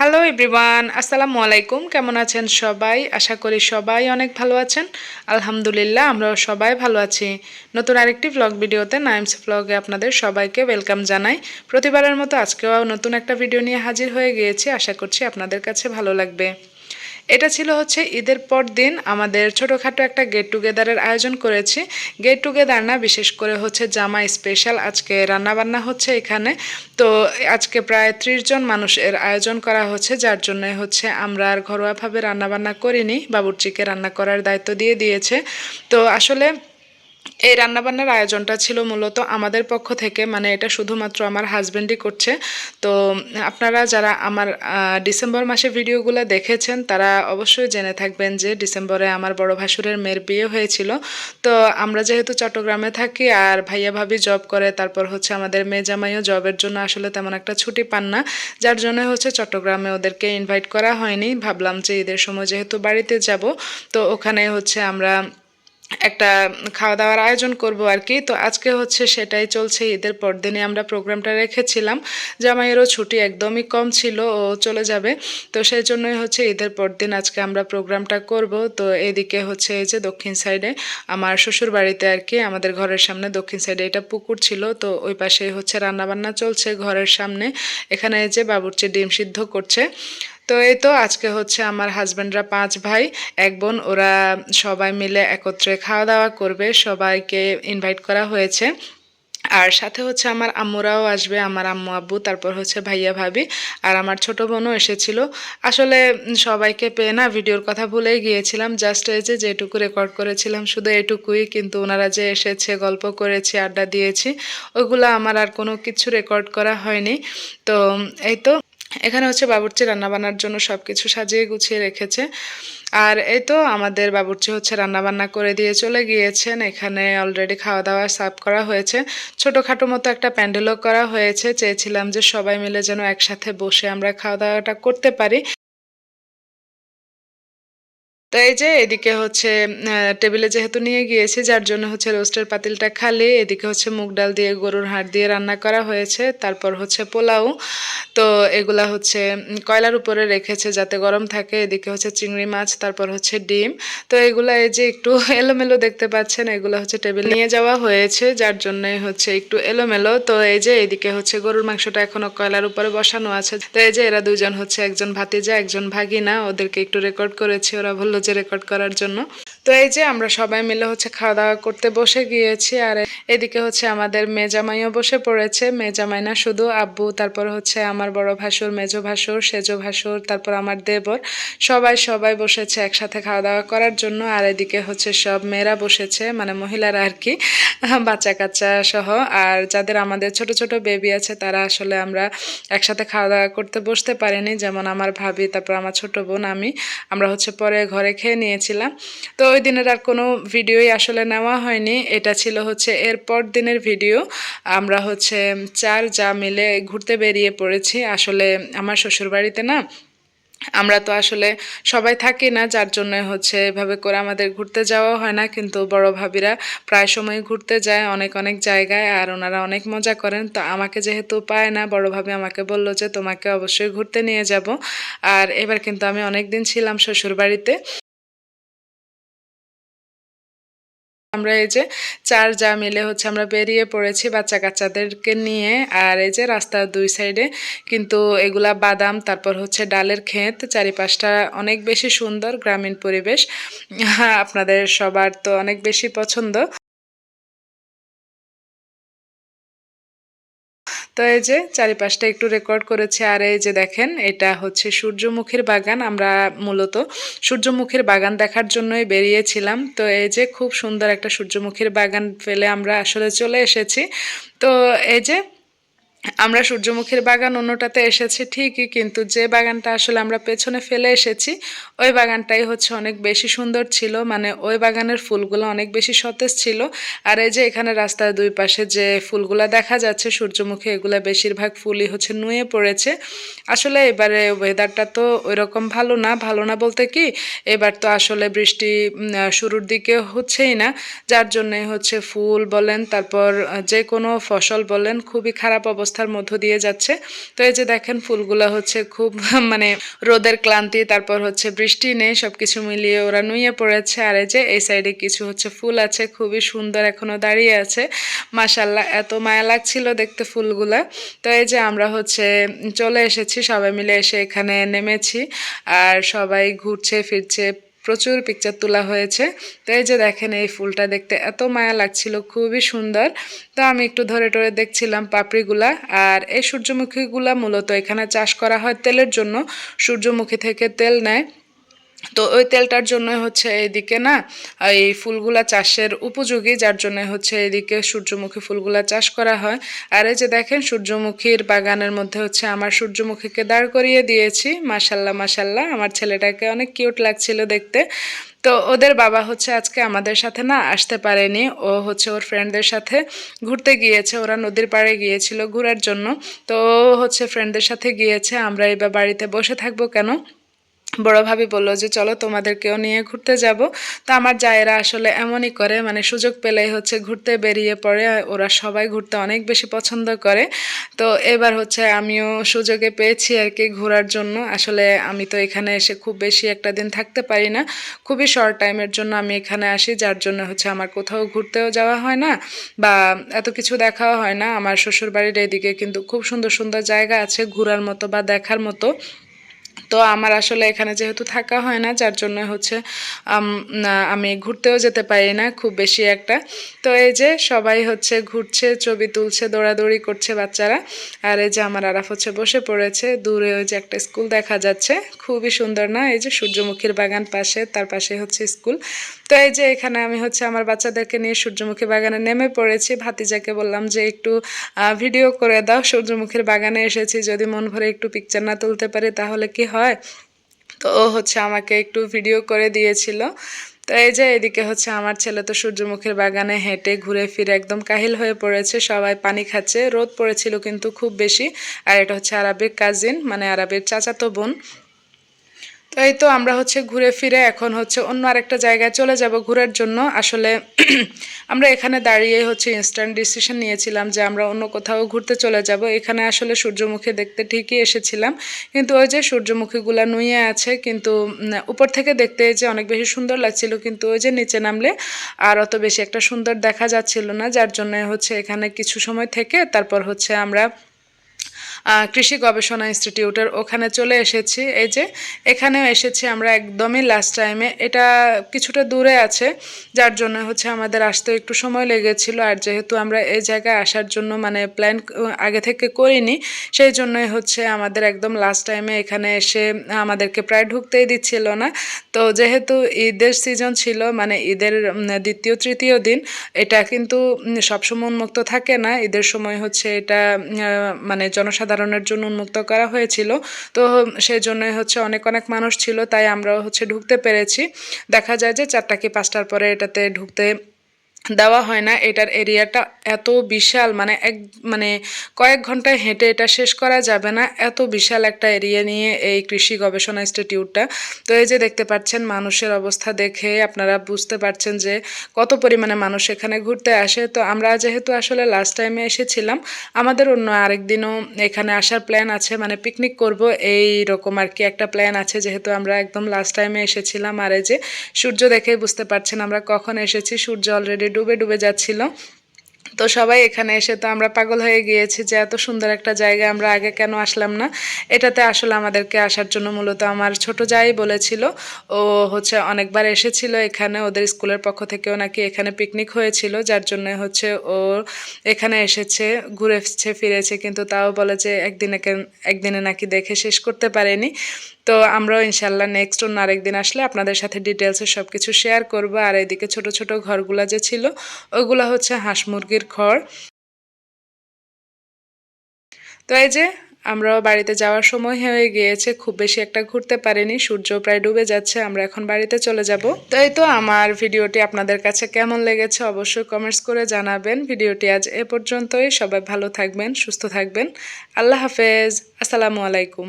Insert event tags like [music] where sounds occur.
Hello everyone আসসালামু আলাইকুম কেমন আছেন সবাই? আশা করি সবাই অনেক ভালো আছেন। আলহামদুলিল্লাহ, আমরাও সবাই ভালো আছি। নতুন আরেকটি ব্লগ ভিডিওতে নাইমস ব্লগে আপনাদের সবাইকে ওয়েলকাম জানাই। প্রতিবারের মতো আজকেও নতুন একটা ভিডিও নিয়ে হাজির হয়ে গিয়েছি। আশা করছি আপনাদের কাছে ভালো লাগবে। এটা ছিল হচ্ছে ঈদের পর দিন আমাদের ছোটোখাটো একটা গেট টুগেদারের আয়োজন করেছি। গেট টুগেদার না, বিশেষ করে হচ্ছে জামা স্পেশাল আজকে রান্নাবান্না হচ্ছে এখানে। তো আজকে প্রায় ত্রিশ জন মানুষের আয়োজন করা হচ্ছে, যার জন্য হচ্ছে আমরা আর ঘরোয়াভাবে রান্নাবান্না করিনি। বাবুর্চিকে রান্না করার দায়িত্ব দিয়ে দিয়েছে। তো আসলে এই রান্নাবান্নার আয়োজনটা ছিল মূলত আমাদের পক্ষ থেকে মানে এটা শুধুমাত্র আমার হাজব্যান্ডই করছে। তো আপনারা যারা আমার ডিসেম্বর মাসে ভিডিওগুলো দেখেছেন, তারা অবশ্যই জেনে থাকবেন যে ডিসেম্বরে আমার বড় ভাসুরের মেয়ের বিয়ে হয়েছিল। তো আমরা যেহেতু চট্টগ্রামে থাকি আর ভাইয়া ভাবি জব করে, তারপর হচ্ছে আমাদের মেয়ে জামাইও জবের জন্য আসলে তেমন একটা ছুটি পান না। যার জন্য হচ্ছে চট্টগ্রামে ওদেরকে ইনভাইট করা হয়নি। ভাবলাম যে ঈদের সময় যেহেতু বাড়িতে যাব, তো ওখানে হচ্ছে আমরা একটা খাওয়া দাওয়ার আয়োজন করব আর কি। তো আজকে হচ্ছে সেটাই চলছে, ঈদের পরদিনে আমরা প্রোগ্রামটা রেখেছিলাম। জামাইয়েরও ছুটি একদমই কম ছিল, ও চলে যাবে। তো সেই জন্যই হচ্ছে ঈদের পরদিন আজকে আমরা প্রোগ্রামটা করব। তো এদিকে হচ্ছে এই যে দক্ষিণ সাইডে আমার শ্বশুর বাড়িতে আর কি, আমাদের ঘরের সামনে দক্ষিণ সাইডে এটা পুকুর ছিল। তো ওই পাশে হচ্ছে রান্নাবান্না চলছে ঘরের সামনে। এখানে এই যে বাবুর্চি ডিম সিদ্ধ করছে। তো এই তো আজকে হচ্ছে আমার হাজব্যান্ডরা পাঁচ ভাই, এক বোন। ওরা সবাই মিলে একত্রে খাওয়া দাওয়া করবে, সবাইকে ইনভাইট করা হয়েছে। আর সাথে হচ্ছে আমার আম্মুরাও আসবে, আমার আম্মু আব্বু, তারপর হচ্ছে ভাইয়া ভাবি আর আমার ছোট বোনও এসেছিল। আসলে সবাইকে পেয়ে না ভিডিওর কথা ভুলেই গিয়েছিলাম জাস্ট এই যে যেটুকু রেকর্ড করেছিলাম শুধু এটুকুই, কিন্তু ওনারা যে এসেছে, গল্প করেছি, আড্ডা দিয়েছি ওইগুলো আমার আর কোনো কিছু রেকর্ড করা হয়নি। তো এই তো এখানে হচ্ছে বাবুর্চি রান্নাবান্নার জন্য সব কিছু সাজিয়ে গুছিয়ে রেখেছে। আর এই তো আমাদের বাবুর্চি হচ্ছে রান্নাবান্না করে দিয়ে চলে গিয়েছেন। এখানে অলরেডি খাওয়া দাওয়া সার্ভ করা হয়েছে। ছোটোখাটো মতো একটা প্যান্ডেলও করা হয়েছে। চেয়েছিলাম যে সবাই মিলে যেন একসাথে বসে আমরা খাওয়া দাওয়াটা করতে পারি। তো এই যে এদিকে হচ্ছে টেবিলে যেহেতু নিয়ে গিয়েছি, যার জন্য হচ্ছে রোস্টের পাতিলটা খালি, এদিকে হচ্ছে মুগ ডাল দিয়ে গরুর হাড় দিয়ে রান্না করা হয়েছে, তারপর হচ্ছে পোলাও। তো এগুলা হচ্ছে কয়লার উপরে রেখেছে যাতে গরম থাকে, এদিকে হচ্ছে চিংড়ি মাছ, তারপর হচ্ছে ডিম। তো এগুলা এই যে একটু [laughs] এলোমেলো দেখতে পাচ্ছেন, এগুলো হচ্ছে টেবিল নিয়ে যাওয়া হয়েছে, যার জন্যই হচ্ছে একটু এলোমেলো। তো এই যে এদিকে হচ্ছে গরুর মাংসটা এখনও কয়লার উপরে বসানো আছে। তো এই যে এরা দুজন হচ্ছে একজন ভাতিজা, একজন ভাগিনা, ওদেরকে একটু রেকর্ড করেছি, ওরা বলল যে রেকর্ড করার জন্য। তো এই যে আমরা সবাই মিলে হচ্ছে খাওয়া দাওয়া করতে বসে গিয়েছি আর এদিকে হচ্ছে আমাদের মেজামাইও বসে পড়েছে। মেজামাই না শুধু আব্বু, তারপর হচ্ছে আমার বড় ভাসুর, মেজো ভাসুর, সেজো ভাসুর, তারপর আমার দেবর। সবাই সবাই বসেছে একসাথে খাওয়া দাওয়া করার জন্য আর এদিকে হচ্ছে সব মেয়েরা বসেছে মানে মহিলারা আর কি বাচ্চা কাচ্চা সহ। আর যাদের আমাদের ছোট ছোট বেবি আছে, তারা আসলে আমরা একসাথে খাওয়া দাওয়া করতে বসতে পারিনি। যেমন আমার ভাবি, তারপর আমার ছোট বোন, আমি। আমরা হচ্ছে পরে ঘরে খেয়ে নিয়েছিলাম। তো ওই দিনের আর কোনো ভিডিওই আসলে নেওয়া হয়নি। এটা ছিল হচ্ছে এরপর দিনের ভিডিও। আমরা হচ্ছে চার যা মিলে ঘুরতে বেরিয়ে পড়েছি। আসলে আমার শ্বশুরবাড়িতে না আমরা তো আসলে সবাই থাকি না, যার জন্য হচ্ছে এভাবে করে আমাদের ঘুরতে যাওয়া হয় না, কিন্তু বড় ভাবিরা প্রায় সময় ঘুরতে যায় অনেক অনেক জায়গায় আর ওনারা অনেক মজা করেন। তো আমাকে যেহেতু পায় না, বড় ভাবি আমাকে বলল যে তোমাকে অবশ্যই ঘুরতে নিয়ে যাব। আর এবার কিন্তু আমি অনেক দিন ছিলাম শ্বশুর বাড়িতে আমরা এই যে চার যা মিলে হচ্ছে আমরা বেরিয়ে পড়েছি বাচ্চা কাচ্চাদেরকে নিয়ে, আর এই যে রাস্তার দুই সাইডে কিন্তু এগুলা বাদাম, তারপর হচ্ছে ডালের ক্ষেত, চারিপাশটা অনেক বেশি সুন্দর, গ্রামীণ পরিবেশ। আপনাদের সবার তো অনেক বেশি পছন্দ। তো এই যে চারিপাশটা একটু রেকর্ড করেছে, আর এই যে দেখেন, এটা হচ্ছে সূর্যমুখীর বাগান। আমরা মূলত সূর্যমুখীর বাগান দেখার জন্যই বেরিয়েছিলাম। তো এই যে খুব সুন্দর একটা সূর্যমুখীর বাগান ফেলে আমরা আসলে চলে এসেছি। তো এই যে আমরা সূর্যমুখীর বাগান অন্যটাতে এসেছি ঠিকই, কিন্তু যে বাগানটা আসলে আমরা পেছনে ফেলে এসেছি, ওই বাগানটাই হচ্ছে অনেক বেশি সুন্দর ছিল। মানে ওই বাগানের ফুলগুলো অনেক বেশি সতেজ ছিল। আর এই যে এখানে রাস্তার দুই পাশে যে ফুলগুলো দেখা যাচ্ছে, সূর্যমুখী এগুলো বেশিরভাগ ফুলই হচ্ছে নুয়ে পড়েছে। আসলে এবারে ওয়েদারটা তো ওই রকম ভালো না। ভালো না বলতে কি, এবার তো আসলে বৃষ্টি শুরুর দিকে হচ্ছেই না। যার জন্যে হচ্ছে ফুল বলেন, তারপর যে কোনো ফসল বলেন, খুবই খারাপ অবস্থা অবস্থার মধ্য দিয়ে যাচ্ছে। তো এই যে দেখেন, ফুলগুলো হচ্ছে খুব [laughs] মানে রোদের ক্লান্তি, তারপর হচ্ছে বৃষ্টি নেই সব কিছু মিলিয়ে ওরা নুয়ে পড়েছে। আর এই যে এই সাইডে কিছু হচ্ছে ফুল আছে, খুবই সুন্দর এখনও দাঁড়িয়ে আছে। মাসাল্লাহ এত মায়া লাগছিল দেখতে ফুলগুলা। তো এই যে আমরা হচ্ছে চলে এসেছি, সবাই মিলে এসে এখানে নেমেছি। আর সবাই ঘুরছে, ফিরছে প্রচুর পিকচার তোলা হয়েছে। তো এই যে দেখেন, এই ফুলটা দেখতে এত মায়া লাগছিল, খুবই সুন্দর। তো আমি একটু ধরে টরে দেখছিলাম পাপড়িগুলা। আর এই সূর্যমুখীগুলা মূলত এখানে চাষ করা হয় তেলের জন্য। সূর্যমুখী থেকে তেল নেয়। তো ওই তেলটার জন্য হচ্ছে এইদিকে না, এই ফুলগুলা চাষের উপযোগী, যার জন্য হচ্ছে এদিকে সূর্যমুখী ফুলগুলা চাষ করা হয়। আর এই যে দেখেন, সূর্যমুখীর বাগানের মধ্যে হচ্ছে আমার সূর্যমুখীকে দাঁড় করিয়ে দিয়েছি। মাসাল্লাহ মাসাল্লাহ আমার ছেলেটাকে অনেক কিউট লাগছিল দেখতে। তো ওদের বাবা হচ্ছে আজকে আমাদের সাথে না আসতে পারেনি। ও হচ্ছে ওর ফ্রেন্ডদের সাথে ঘুরতে গিয়েছে, ওরা নদীর পাড়ে গিয়েছিল ঘোরার জন্য। তো হচ্ছে ফ্রেন্ডদের সাথে গিয়েছে, আমরা এবার বাড়িতে বসে থাকব কেন? বড় ভাবি বলল যে, চলো তোমাদেরকেও নিয়ে ঘুরতে যাব। তো আমার জায়েরা আসলে এমনই করে মানে সুযোগ পেলেই হচ্ছে ঘুরতে বেরিয়ে পড়ে। ওরা সবাই ঘুরতে অনেক বেশি পছন্দ করে। তো এবার হচ্ছে আমিও সুযোগে পেয়েছি আর কি ঘোরার জন্য। আসলে আমি তো এখানে এসে খুব বেশি একটা দিন থাকতে পারি না। খুবই শর্ট টাইমের জন্য আমি এখানে আসি, যার জন্য হচ্ছে আমার কোথাও ঘুরতেও যাওয়া হয় না বা এত কিছু দেখাও হয় না। আমার শ্বশুরবাড়ির এদিকে কিন্তু খুব সুন্দর সুন্দর জায়গা আছে, ঘোরার মতো বা দেখার মতো। তো আমার আসলে এখানে যেহেতু থাকা হয় না, যার জন্য হচ্ছে, আমি ঘুরতেও যেতে পারি না খুব বেশি একটা। তো এই যে সবাই হচ্ছে ঘুরছে, ছবি তুলছে, দৌড়াদৌড়ি করছে বাচ্চারা। আর এই যে আমার আরাফ হচ্ছে বসে পড়েছে, দূরে ওই যে একটা স্কুল দেখা যাচ্ছে, খুবই সুন্দর না? এই যে সূর্যমুখীর বাগান পাশে, তার পাশে হচ্ছে স্কুল। তো এই যে এখানে আমি হচ্ছে আমার বাচ্চাদেরকে নিয়ে সূর্যমুখী বাগানে নেমে পড়েছি। ভাতিজাকে বললাম যে একটু ভিডিও করে দাও, সূর্যমুখীর বাগানে এসেছি, যদি মন ভরে একটু পিকচার না তুলতে পারি, তাহলে কি হয়, তো ও হচ্ছে আমাকে একটু ভিডিও করে দিয়েছিল। তো এই যে এদিকে হচ্ছে আমার ছেলে তো সূর্যমুখীর বাগানে হেঁটে ঘুরে ফিরে একদম কাহিল হয়ে পড়েছে, সবাই পানি খাচ্ছে, রোদ পড়েছিল কিন্তু খুব বেশি। আর এটা হচ্ছে আরবের কাজিন মানে আরবের চাচাতো বোন। তো এই তো আমরা হচ্ছে ঘুরে ফিরে এখন হচ্ছে অন্য আরেকটা জায়গায় চলে যাব ঘুরের জন্য। আসলে [clears throat] আমরা এখানে দাঁড়িয়ে হচ্ছে ইনস্ট্যান্ট ডিসিশন নিয়েছিলাম যে আমরা অন্য কোথাও ঘুরতে চলে যাব। এখানে আসলে সূর্যমুখী দেখতে ঠিকই এসেছিলাম। কিন্তু ওই যে সূর্যমুখীগুলো নুয়ে আছে, কিন্তু উপর থেকে দেখতে যে অনেক বেশি সুন্দর লাগছিল, কিন্তু ওই যে নিচে নামলে আর অত বেশি একটা সুন্দর দেখা যাচ্ছিল না। যার জন্য হচ্ছে এখানে কিছু সময় থেকে তারপর হচ্ছে আমরা কৃষি গবেষণা ইনস্টিটিউটের ওখানে চলে এসেছি। এই যে এখানেও এসেছি আমরা একদমই লাস্ট টাইমে এটা কিছুটা দূরে আছে, যার জন্য হচ্ছে আমাদের আসতে একটু সময় লেগেছিল। আর যেহেতু আমরা এই জায়গায় আসার জন্য মানে প্ল্যান আগে থেকে করিনি, সেই জন্যই হচ্ছে আমাদের একদম লাস্ট টাইমে এখানে এসে আমাদেরকে প্রায় ঢুকতেই দিচ্ছিল না। তো যেহেতু ঈদের সিজন ছিল মানে ঈদের দ্বিতীয়, তৃতীয় দিন, এটা কিন্তু সবসময় উন্মুক্ত থাকে না। ঈদের সময় হচ্ছে এটা মানে জনসাধারণ সাধারণের জন্য উন্মুক্ত করা হয়েছিল। তো সেই জন্য হচ্ছে অনেক অনেক মানুষ ছিল, তাই আমরাও হচ্ছে ঢুকতে পেরেছি। দেখা যায় যে চারটা কি পাঁচটার পরে এটাতে ঢুকতে দেওয়া হয় না। এটার এরিয়াটা এত বিশাল মানে এক মানে কয়েক ঘন্টায় হেঁটে এটা শেষ করা যাবে না। এত বিশাল একটা এরিয়া নিয়ে এই কৃষি গবেষণা ইনস্টিটিউটটা তো এই যে দেখতে পাচ্ছেন মানুষের অবস্থা দেখে আপনারা বুঝতে পারছেন যে কত পরিমাণে মানুষ এখানে ঘুরতে আসে। তো আমরা যেহেতু আসলে লাস্ট টাইমে এসেছিলাম, আমাদের অন্য আরেক দিনও এখানে আসার প্ল্যান আছে। মানে পিকনিক করব এই রকম আর কি একটা প্ল্যান আছে। যেহেতু আমরা একদম লাস্ট টাইমে এসেছিলাম আর এই যে সূর্য দেখেই বুঝতে পারছেন আমরা কখন এসেছি। সূর্য অলরেডি ডুবে ডুবে যাচ্ছিল। তো সবাই এখানে এসে তো আমরা পাগল হয়ে গিয়েছি যে এত সুন্দর একটা জায়গা আমরা আগে কেন আসলাম না। এটাতে আসলে আমাদেরকে আসার জন্য মূলত আমার ছোট যাই বলেছিল। ও হচ্ছে অনেকবার এসেছিল এখানে, ওদের স্কুলের পক্ষ থেকেও নাকি এখানে পিকনিক হয়েছিল, যার জন্য হচ্ছে ও এখানে এসেছে ঘুরে ঘুরেছে, ফিরেছে, কিন্তু তাও বলে যে একদিনে একদিনে নাকি দেখে শেষ করতে পারেনি। তো আমরাও ইনশাল্লাহ নেক্সট অন্য আরেকদিন আসলে আপনাদের সাথে ডিটেলসে সব কিছু শেয়ার করব। আর এদিকে ছোট ছোট ঘরগুলা যে ছিল, ওগুলো হচ্ছে হাঁস মুরগির খড়। তো এই যে, আমরাও বাড়িতে যাওয়ার সময় হয়ে গিয়েছে, খুব বেশি একটা ঘুরতে পারিনি, সূর্য প্রায় ডুবে যাচ্ছে, আমরা এখন বাড়িতে চলে যাব। তো এই তো আমার ভিডিওটি, আপনাদের কাছে কেমন লেগেছে অবশ্যই কমেন্টস করে জানাবেন। ভিডিওটি আজ এ পর্যন্তই, সবাই ভালো থাকবেন, সুস্থ থাকবেন। আল্লাহ হাফেজ, আসসালামু আলাইকুম।